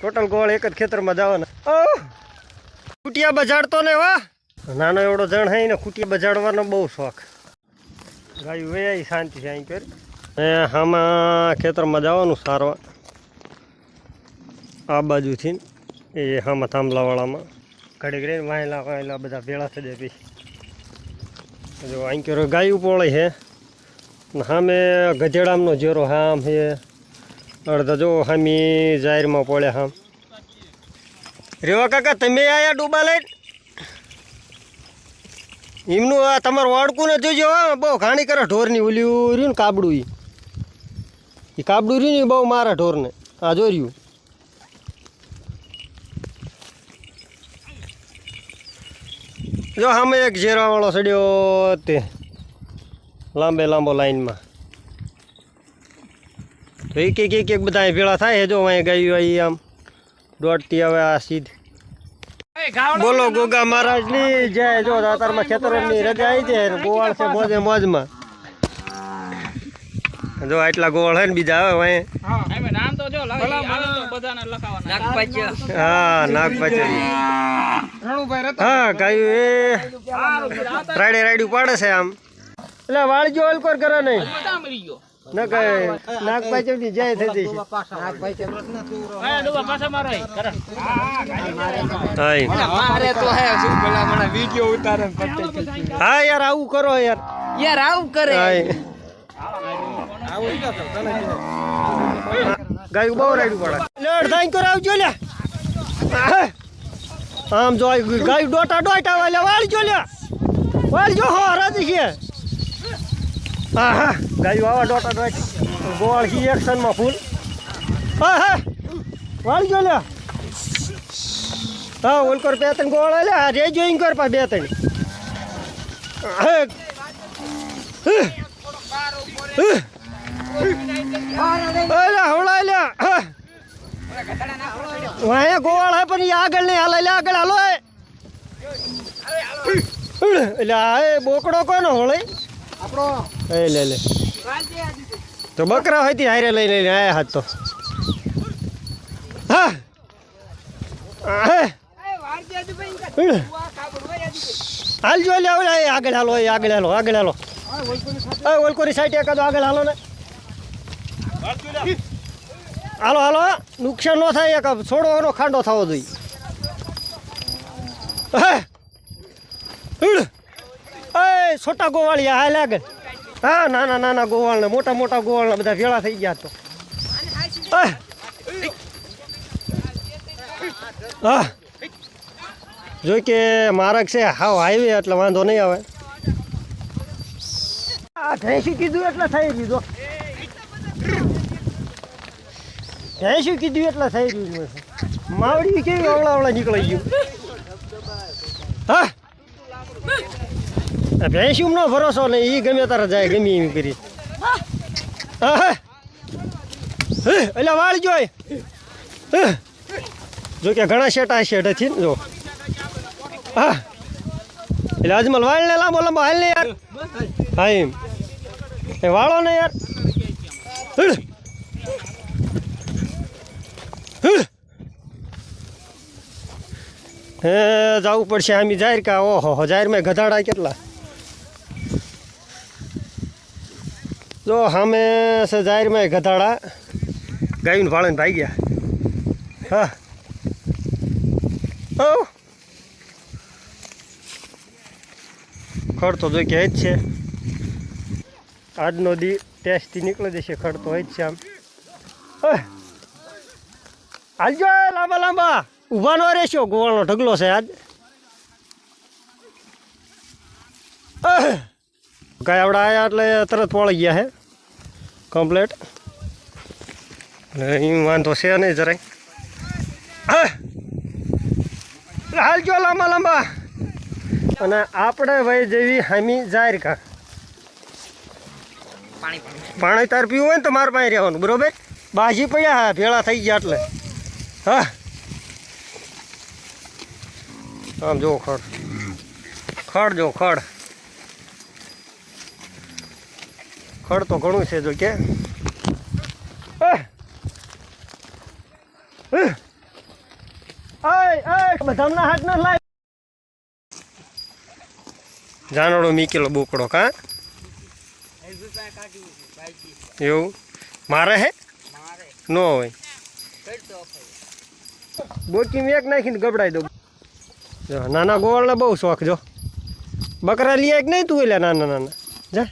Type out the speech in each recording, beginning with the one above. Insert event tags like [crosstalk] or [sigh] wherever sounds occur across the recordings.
Total ગોળ એક જ ખેતરમાં જવાના. ખૂટિયા બજાડતો ને વા નાનો એવડો જણ હે ને ખૂટિયા બજાડવાનો બહુ શોખ. ગાયું વે શાંતિ છે અહીં કર ને આમાં ખેતરમાં જવાનું સારવા આ બાજુથી એ આમાં થાંભલાવાળામાં. ઘડી ઘડી વાયલા વાયેલા બધા ભેળા થઈ જાય પછી. જો અહીં કરો ગાયું પોળે છે સામે ગધેડામનો જેરો હામ છે અડધા જો હામી જાહેરમાં પડે હામ રેવા કાકા, તમે આયા ડૂબા લઈને? એમનું આ તમારું વાડકું ને જોજો હા, બહુ ઘાણી કરે ઢોરની ઓલ્યું રહ્યું ને કાબડું એ એ કાબડું રહ્યું ને બહુ મારા ઢોરને. આ જો રહ્યું. જો સામે એક ઝેરાવાળો સડ્યો તે લાંબે લાંબો લાઈનમાં. તો એક એક એક એક બધા ભેળા થાય જો અહીં ગયું અહીં આમ. દોડતી હવે આ સીધ. બોલો ગોગા મહારાજની જય જો અત્યારમાં ખેતરની રજા આવી છે ગોવાળ છે મોજે મોજમાં. જો આટલા ગોળ હોય ને બીજા આવે હા, નાગપાચરી. હા, ગાયું એ. રાડે રાડ્યું પાડે છે આમ. એટલે વાળજો અલકોર કરે નહીં. બધા મરી. ગયો ન જય થઈ જશે હા ડુબા પાછા મારો. મારે તો હે શું પેલા મને વિડિયો ઉતારે ને હા યાર આવું કરો યાર. યાર આવું કરે. ગાયું બહુ રાડ્યું પડે. લે અડધાઈ કરાવજો લે આમ જો ગાયું ડોટા ડોટા વાલે વાળજો લે વાળજો હો રાજી છે. હા હા ગાયું આવા ડોટા ડોટ. ગોળ કી એક્શનમાં ફૂલ. હા હા વાળજો લે હા ઓલકોર બે ત્રણ ગોળ લે આ રેજો કર પા બે ત્રણ. વાયા ગોવાળ હે. પણ આગળ નહીં હાલે. લે આગળ હાલો એટલે આ બોકડો કોનો હોળે એ લે લે તો બકરા હોય ત્યાં હારે લઈ લઈને આયા હાથ તો. હા. હાલજો લે ઓલા એ આગળ હાલો એ આગળ હાલો આગળ હાલો. ઓલકોની સાઈડ એકાદો આગળ હાલો ને. હાલો હાલો નુકસાન ન થાય એક છોડવાનો ખાંડો થવો જોઈએ. હે. એ છોટા ગોવાળિયા હા લાગે હા, નાના નાના ગોવાળ ને મોટા મોટા ગોવાળ બધા ભેળા થઈ ગયા તો. હા. જો કે માર્ગ છે, હાવ હાઈવે એટલે વાંધો નહીં આવે. આ ભેંસી કીધું એટલે થઈ જો. ભેંસી કીધું એટલે થઈ ગયું માવડી કેવી અવળા નીકળી ગયું. હા. ભેંસી નો ભરોસો નહીં એ ગમે તારે જાય, ગમે એમ કરી. એટલે વાળ જોય જો કે ઘણા શેટા શેઠ ને, જો. હા. એટલે અજમલ વાળ ને લાંબો લાંબો હાલ ને યાર. હા, એમ. એ વાળો ને યાર. હે. જવું પડશે આમી જાહેર કા? ઓહો જાહેરમાં ગધાડા કેટલા? જો સામે છે જાહેરમાં ગધાડા. ગાયું ભાળીને ભાઈ ગયા. હા. ખડ તો જોઈ કે જ છે. આજનો દી ટેસ્ટથી નીકળી જશે, ખડ તો જ છે આમ. હાલજો, લાંબા લાંબા. ઊભા ન રહેશો ગોવાળનો ઢગલો છે આજ. ગાય આવડા આવ્યા એટલે તરત પળી ગયા છે કમ્પ્લેટ. અહીં વાંધો છે નહીં જરાય. હાલ જો લાંબા લાંબા. અને આપણે ભાઈ જેવી હામી જાહેર કા. પાણી તાર પીવું હોય ને તો મારે પાસે રહેવાનું, બરોબર? બાજી પડ્યા હા, ભેળા થઈ ગયા એટલે. હા. આમ જો ખડ. ખડ જો ખડ. ખડ તો ઘણું છે જો કે. બધામના હાથ ના લાય જાનડો મીકેલો બોકડો કા? એવું? મારે હે? ન હોય. બોકી એક નાખીને ગબડાઈ દઉં. નાના ગોવાળને બહુ શોખ જો. બકરા લઈએ કે નહીં તું એટલે નાના નાના? જા.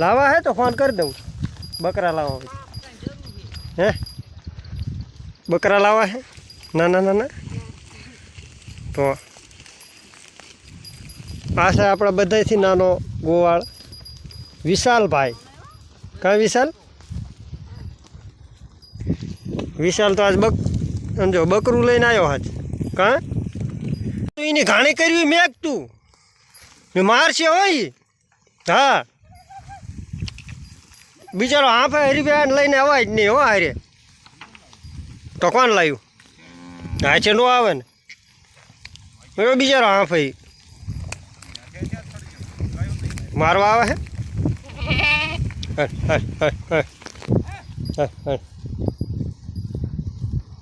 લાવા હે તો ફોન કરી દઉં. બકરા લાવવા હે? બકરા લાવવા હે? ના ના ના તો આ છે આપણા બધાથી નાનો ગોવાળ વિશાલભાઈ. કાં વિશાલ? વિશાલ તો આજ બક, સમજો, બકરું લઈને આવ્યો આજ. કાં? તું એની ઘાણી કરવી મેં તું? ને મારશે હોય? હા. બિચારો હાફે હરીફાન લઈને અવાય જ નહીં હો હારે. તો કોણ લાવ્યું હા છે નો આવે ને. એવો બિચારો હાફે મારવા આવે હે.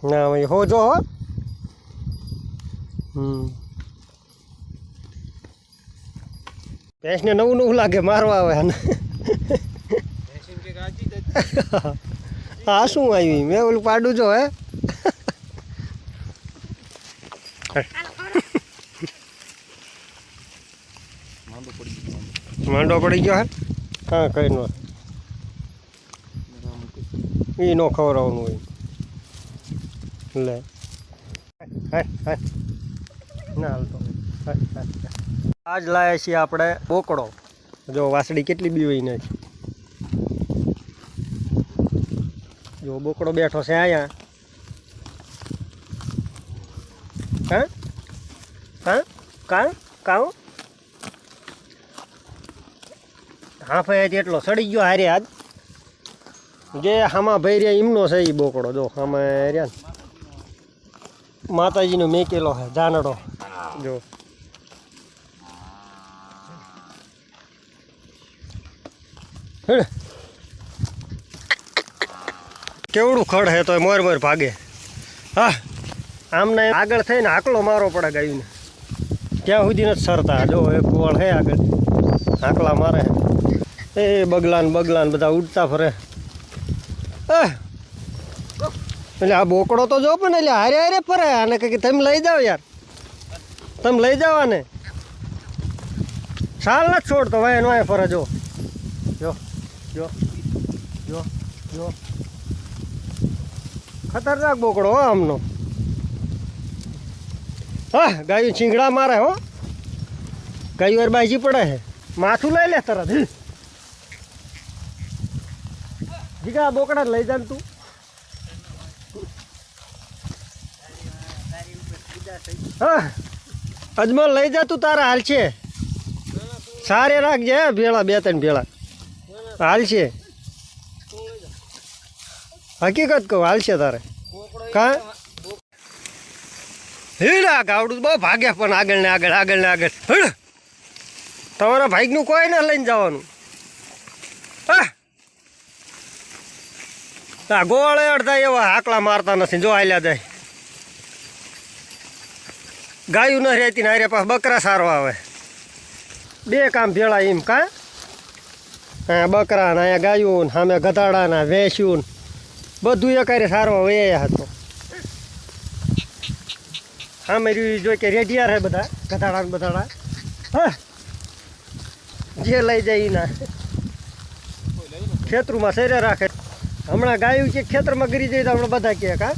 ના ભાઈ હો જો હો. હમ. ભેંસને નવું નવું લાગે મારવા આવે આ શું આવ્યું? મેં ઓલું પાડું જો, હે. માંડો પડી ગયો, હે. હા, કઈ નો. એ નો ખવડાવવાનું હોય. લે. ના હાલતો. આજ લાયા છીએ આપણે બોકડો. જો વાસળી કેટલી બીવાઈ નથી જો બોકડો બેઠો છે અહીંયા. હા હા કા? કાં? હા ભાઈ એટલો સડી ગયો હારે આજ. જે હામાં ભાઈ રહ્યા એમનો છે એ બોકડો, જો હામે રહ્યા માતાજીનો મેકેલો છે જાનડો જો. હેડ. કેવડું ખડ હે તો મોર મોર ભાગે. હા, આમને આગળ થઈને આકલો મારો પડે ગાયુંને. ત્યાં સુધી નથી સરતા. જો, એ કુવાળ હે આગળ. આકલા મારે. એ બગલાન બગલાન બધા ઉડતા ફરે. એટલે આ બોકડો તો જો પણ એટલે હારે હારે ફરે. આને કંઈક તમે લઈ જાઓ યાર. તમે લઈ જાઓ આને. સાલ નથી છોડતો ભાઈ, એનો ફરે. જો. જો. જો. જો. જો. ખતરનાક બોકડો હો આમનો. હા ગાયું ચીંગડા મારે હો. ગાયું વાર બાજી પડે છે. માથું લઈ લે તરત. જીગા બોકડા લઈ જાન તું. હા અજમલ લઈ જા તું તારા હાલ છે. સારે રાખજે હે, ભેળા બે ત્રણ ભેળા. હાલ છે. હકીકત કહું હાલશે તારે. કા? હીડા ગાવડું બહુ ભાગે પણ આગળ ને આગળ આગળ ને આગળ. હીડ તમારા ભાઈકનું કોઈ ના લઈને જવાનું. હા. ગોળે અડધા એવા હાકલા મારતા નથી, જો હાલ્યા જાય. ગાયું ન રહેતી ને હારે પાસ બકરા સારવા આવે. બે કામ ભેળા એમ, કા? હા બકરા ને અહીંયા ગાયું સામે ગધાડા ને ભેંસ્યું ને બધું એકારે સારવા વયા હતો. સામે મેર્યું જો કે રેડિયા રહે બધા, ગધાડા ને બધાડા. હા. જે લઈ જાય એના ખેતરમાં શેરે રાખે. હમણાં ગાયું કે ખેતરમાં ગરી જાય તો આપણે બધા કહે કા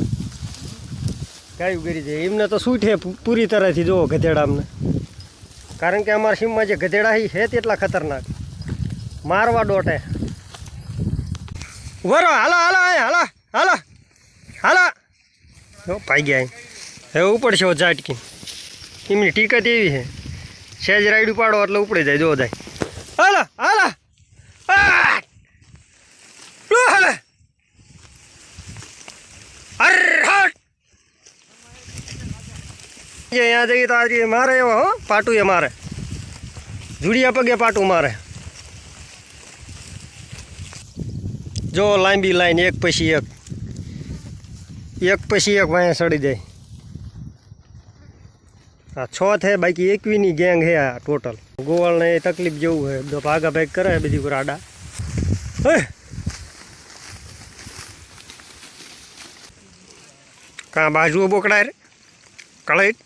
ગાયું ગરી જાય. એમને તો છૂટે પૂરી તરહથી જુઓ ગધેડા અમને કારણ કે અમારા સીમમાં જે ગધેડા છે છે તેટલા ખતરનાક. મારવા દોટે. વરો, હાલો હાલો હાલો. હાલો. હાલો. પાઈ ગયા. હવે ઉપડશે ઝાટકી એમની ટીકત એવી છે. સેજ રાઈડ ઉપાડો એટલે ઉપડી જાય, જો જાય. હાલો હાલો. અહીંયા જઈએ તો આજે મારે એવો, હો, પાટું એ મારે. જુડિયા પગે પાટું મારે. જો લાંબી લાઈન, એક પછી એક. એક પછી એક વાયા સડી જાય. આ છ છે બાકી એકવીની ગેંગ છે આ ટોટલ ગોવાળને એ તકલીફ જેવું છે બધો ભાગા ભાગ કરે બધી કરાડા હે! કાં બાજુ બોકડા રે? કળાઈ?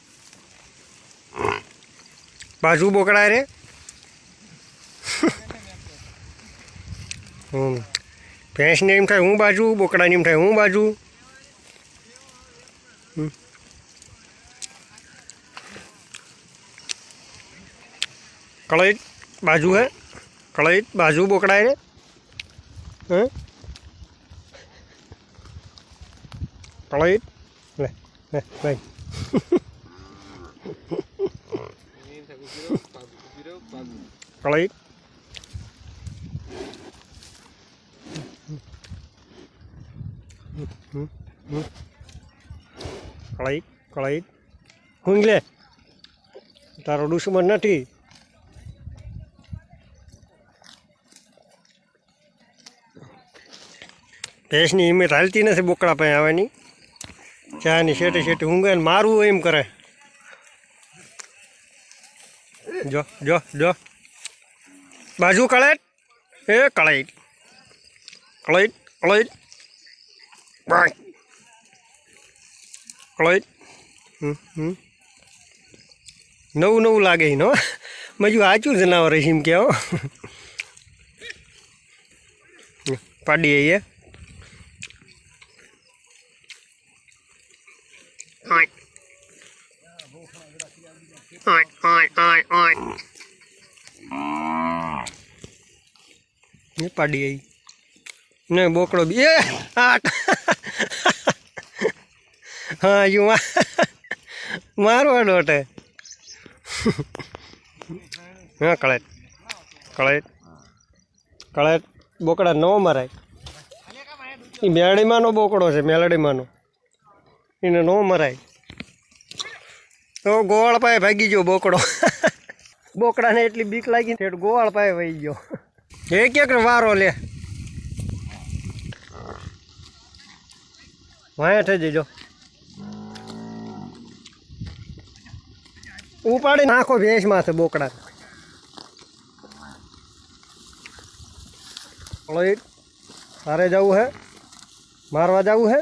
બાજુ બોકડા રે? ભેંસને એમ થાય, હું બાજુ બોકડાને એમ થાય, હું બાજુ? હમ. કળાઈ બાજુ હે કળાઈ બાજુ બોકડાય રે હે કળાઈ લે લે ભાઈ કળાઈ કળાઈ કળાઈ. હું લે. તારો દુશ્મન નથી. ભેંસની હિંમત હાલતી નથી બોકડા પાસે આવવાની. ચાની શેઠે શેઠે ઊંઘે ને મારવું એમ કરે. જો જો જો. બાજુ કળાઈ. એ કળાઈ. કળાઈ કળાઈ. બાય. કળાઈ હમ હમ નવું નવું લાગે નો મજુ આચું જનાવર છે એમ કે હો પાડી આવીએ Oi. Oi, oi, oi, oi. ને પાડી આવી ને બોકડો બી એ આટ હા, યુ મારવા અટે હા, કળેટ. કળેટ. કળેટ બોકડા ન મરાય. એ મેળડીમાંનો બોકડો છે મેલડીમાંનો એને ન મરાય. તો ગોવાળ પાય ભાગી ગયો બોકડો. બોકડાને એટલી બીક લાગી ને ગોવાળ પાય વહી ગયો. એક એક વારો લે. વાંયા થઈ જજો. ઉપાડી નાખો ભેંસ માથે બોકડા તારે જવું હે? મારવા જવું હે?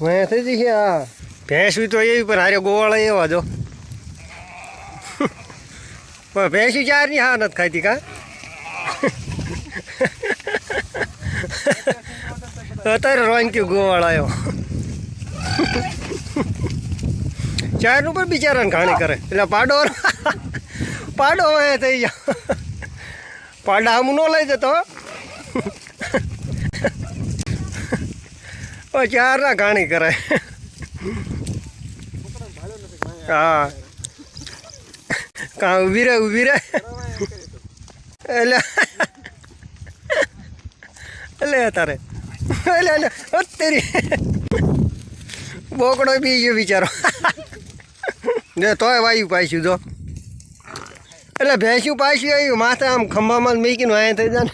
મેં થઈ જઈ આ. ભેંસ બી તો એવી પણ હારે ગોવાળા એવા જો. પણ ભેંસી ચારની હા નથી ખાતી કા? [laughs] અત્યારે રોંક્યું ગોવાળ આવ્યો ચારનું પણ બિચારાને ઘાણી કરે. એટલે પાડો પાડો હવે થઈ જાવ પાડા આમ ન લઈ જતો. ચાર ના ઘાણી કરે. હા. કાં ઊભી રહે ઊભી રહે એટલે એટલે તારે એટલે એટલે અત્યારે બોકડો બી ગયો બિચારો. ને તોય વાયુ પાછું જો. એટલે ભેંસ્યું પાછું આવ્યું માથે આમ ખંભામાં મીકીને વાયા થઈ જાય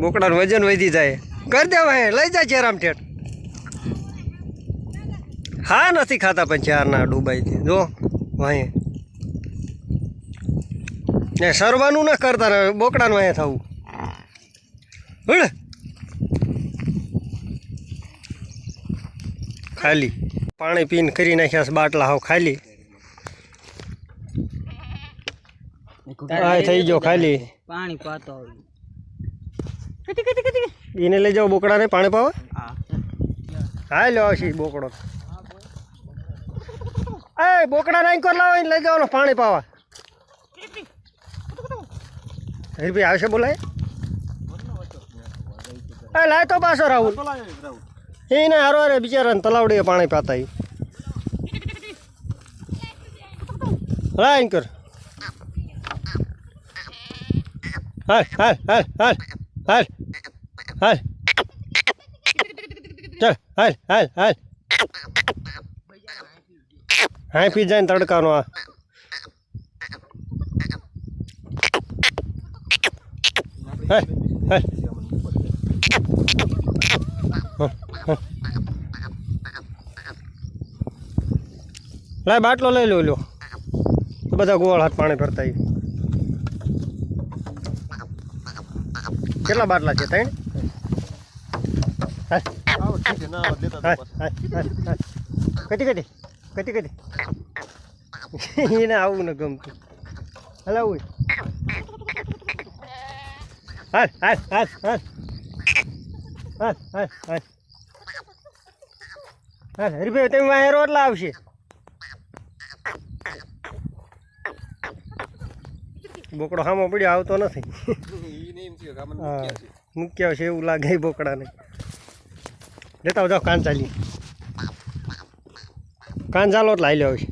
બોકડાનું વજન વધી જાય. કરી દેવાય લઈ જાય ચેરામ ઠેઠ. હા નથી ખાતા પણ ચારના ડૂબાઈથી. જો વાંહે. ને સરવાનું ના કરતા ને બોકડાનું અહીંયા થવું. હળ. ખાલી. પાણી પીને કરી નાખ્યા છે બાટલા હાવ ખાલી. થઈ ગયો ખાલી. પાણી પાતો એને લઈ જાઓ બોકડાને પાણી પાવા? હા. લો આવશે બોકડો. એ બોકડા કર લાવો એને લઈ જવાનો પાણી પાવા. હરીભાઈ આવશે બોલાય? એ લાય તો પાછો રાહુલ. એને હારો હારે બિચારાને તલાવડીએ પાણી પાતા ઈ. લાય એમ કર. હાલ હાલ હાલ હાલ હાલ હાલ. ચાલ, હાલ હાલ હાલ. હા પી જાય તડકાનો આ. હાલ હાલ. લાય બાટલો લઈ લો લ્યો બધા ગોળ હાથ પાણી ભરતા કેટલા બાટલા છે, ત્રણ? કટી કટી કટી કટી. એને આવું ન ગમતું. હાલ આવું. હાલ હા હા હા હા હા હાલ. હરીભાઈ, તમે વાંહે રોટલા આવશે. બોકડો હામો પડ્યો, આવતો નથી. મૂક્યા છે એવું લાગે બોકડાને. લેતા જાઓ, કાન ચાલી કાન ચાલો એટલે હાલ્યો આવશે.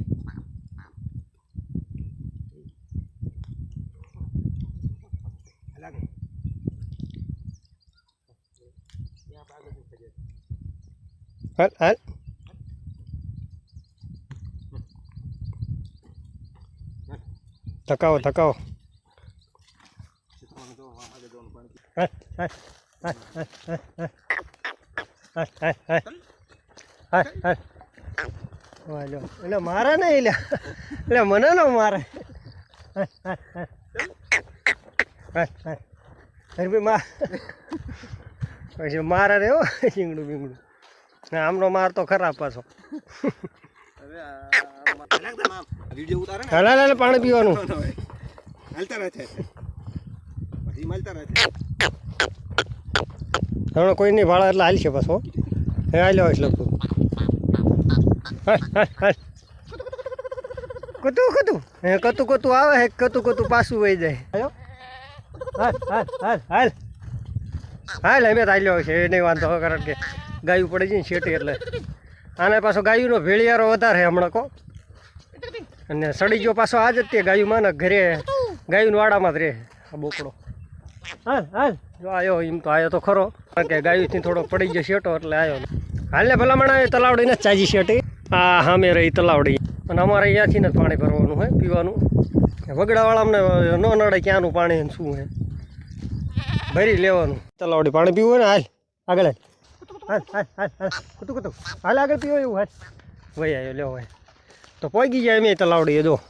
હાલ હાલ. ધકાવો ધકાવો એટલે મારે ને એટલે એટલે મને ન મારે પછી મારે રહ્યો ચીંગડું બીંગડું આમનો માર તો ખરાબ પાછો વીડિયો ઉતારે ને? હાલા હાલ પાણી પીવાનું. [laughs] હાલતા રહે છે. પછી મળતા રહે છે. હમણાં કોઈ નહીં ભાડા એટલે હાલ છે પાછો. હે હાલ હાલ હાલ. કતું કતું? હે કતું કતું આવે હે કતું કતું પાછું વહી જાય. હાલો હાલ હાલ હાલ હાલ. હાલ અમે હાલ્યો છે એ નહીં વાંધો કારણ કે ગાયું પડી જાય ને શેટી એટલે. આને પાછો ગાયુંનો ભેળિયારો વધારે હમણાં કો. અને સડી ગયો પાછો આજ જ તે ગાયુંમાં ને ઘરે, ગાયુંના વાડામાં જ રહે. આ બોકડો. હાલ હાલ. જો આવ્યો એમ તો આવ્યો તો ખરો. કારણ કે ગાયુંથી થોડો પડી ગયો શેટો, એટલે આવ્યો હાલ ને ભલામણ આવે તલાવડી ને ચાજી શેટી. આ સામે રહી તલાવડી. અને અમારે અહીંયાથી ને જ પાણી ભરવાનું હોય પીવાનું. વગડાવાળા અમને ન નડે ક્યાંનું પાણી શું હે. ભરી લેવાનું. તલાવડી પાણી પીવું ને, હાલ. આગળ હાલ. હાલ હાલ હાલ કુતું કુતું હાલ, આગળ પીવો એવું, હાલ. વહી આવ્યો લેવો ભાઈ તો પોગી જાય એમ તલાવડી એ જો.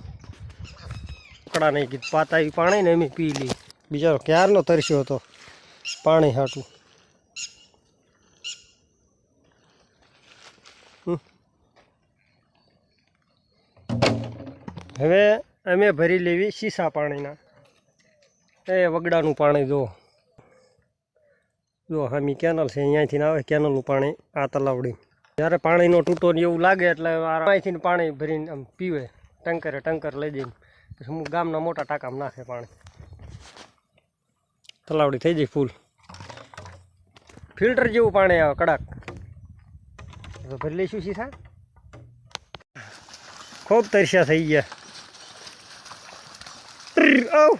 કડા નહીં કીધું. પાતા પાણી ને એમ પી લી. બિચારો ક્યારનો તરસ્યો હતો? પાણી હાટું. હવે અમે ભરી લેવી શીશા પાણીના. એ વગડાનું પાણી જો. જો હામી કેનલ છે, અહીંયાથી આવે, કેનલનું પાણી આ તલાવડી. જ્યારે પાણીનો તૂટો ને એવું લાગે એટલે અહીંથી પાણી ભરીને આમ પીવે. ટંકરે ટંકર લઈ જઈને હું ગામના મોટા ટાંકામાં નાખે પાણી. તલાવડી થઈ જાય ફૂલ. ફિલ્ટર જેવું પાણી આવે, કડાક. ભરી લઈશું શીશા ખૂબ તરસ્યા થઈ ગયા. આવ.